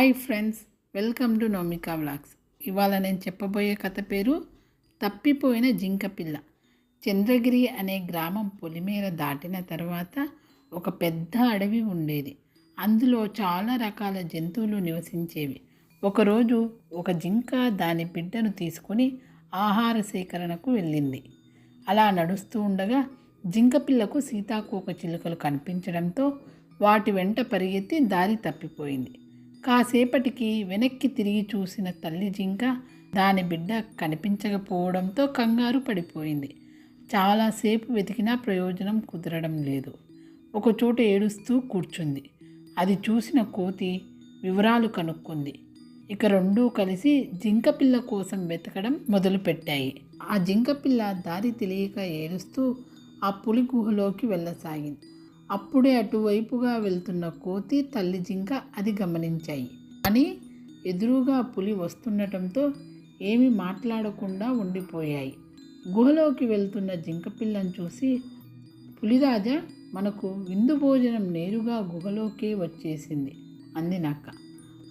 Hi friends welcome to Nomika vlogs ఇవాళ నేను చెప్పబోయే కథ పేరు తప్పిపోయిన జింక పిల్ల. చంద్రగిరి అనే గ్రామం పొలిమేర దాటిన తర్వాత ఒక పెద్ద అడవి ఉండేది. అందులో చాలా రకాల జంతువులు నివసించేవి. ఒకరోజు ఒక జింక దాని బిడ్డను తీసుకొని ఆహార సేకరణకు వెళ్ళింది. అలా నడుస్తూ ఉండగా జింక పిల్లకు సీతాకోక చిలుకలు కనిపించడంతో వాటి వెంట పరిగెత్తి దారి తప్పిపోయింది. కాసేపటికి వెనక్కి తిరిగి చూసిన తల్లి జింక దాని బిడ్డ కనిపించకపోవడంతో కంగారు పడిపోయింది. చాలాసేపు వెతికినా ప్రయోజనం కుదరడం లేదు. ఒకచోట ఏడుస్తూ కూర్చుంది. అది చూసిన కోతి వివరాలు కనుక్కుంది. ఇక రెండూ కలిసి జింక పిల్ల కోసం వెతకడం మొదలుపెట్టాయి. ఆ జింక పిల్ల దారి తెలియక ఏడుస్తూ ఆ పులి గుహలోకి వెళ్ళసాగింది. అప్పుడే అటువైపుగా వెళ్తున్న కోతి తల్లి జింక అది గమనించాయి. కానీ ఎదురుగా పులి వస్తుండటంతో ఏమీ మాట్లాడకుండా ఉండిపోయాయి. గుహలోకి వెళ్తున్న జింక పిల్లను చూసి పులిరాజా మనకు విందు భోజనం నేరుగా గుహలోకే వచ్చేసింది అంది నక్క.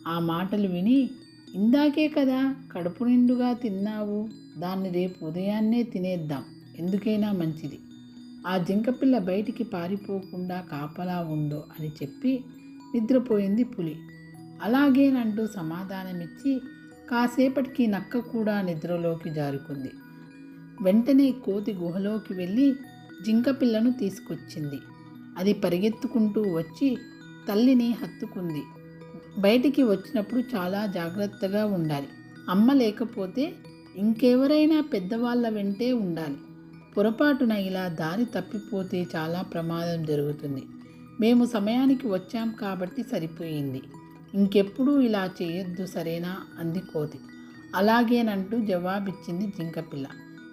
ఆ మాటలు విని ఇందాకే కదా కడుపు నిండుగా తిన్నావు. దాన్ని రేపు ఉదయాన్నే తినేద్దాం. ఎందుకైనా మంచిది. ఆ జింకపిల్ల బయటికి పారిపోకుండా కాపలా ఉందో అని చెప్పి నిద్రపోయింది పులి. అలాగేనంటూ సమాధానమిచ్చి కాసేపటికి నక్క కూడా నిద్రలోకి జారుకుంది. వెంటనే కోతి గుహలోకి వెళ్ళి జింకపిల్లను తీసుకొచ్చింది. అది పరిగెత్తుకుంటూ వచ్చి తల్లిని హత్తుకుంది. బయటికి వచ్చినప్పుడు చాలా జాగ్రత్తగా ఉండాలి. అమ్మ లేకపోతే ఇంకెవరైనా పెద్దవాళ్ళ వెంటే ఉండాలి. పొరపాటున ఇలా దారి తప్పిపోతే చాలా ప్రమాదం జరుగుతుంది. మేము సమయానికి వచ్చాం కాబట్టి సరిపోయింది. ఇంకెప్పుడు ఇలా చేయొద్దు సరేనా? అంది కోతి. అలాగేనంటూ జవాబిచ్చింది జింకపిల్ల.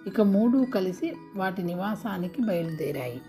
ఇక మూడు కలిసి వాటి నివాసానికి బయలుదేరాయి.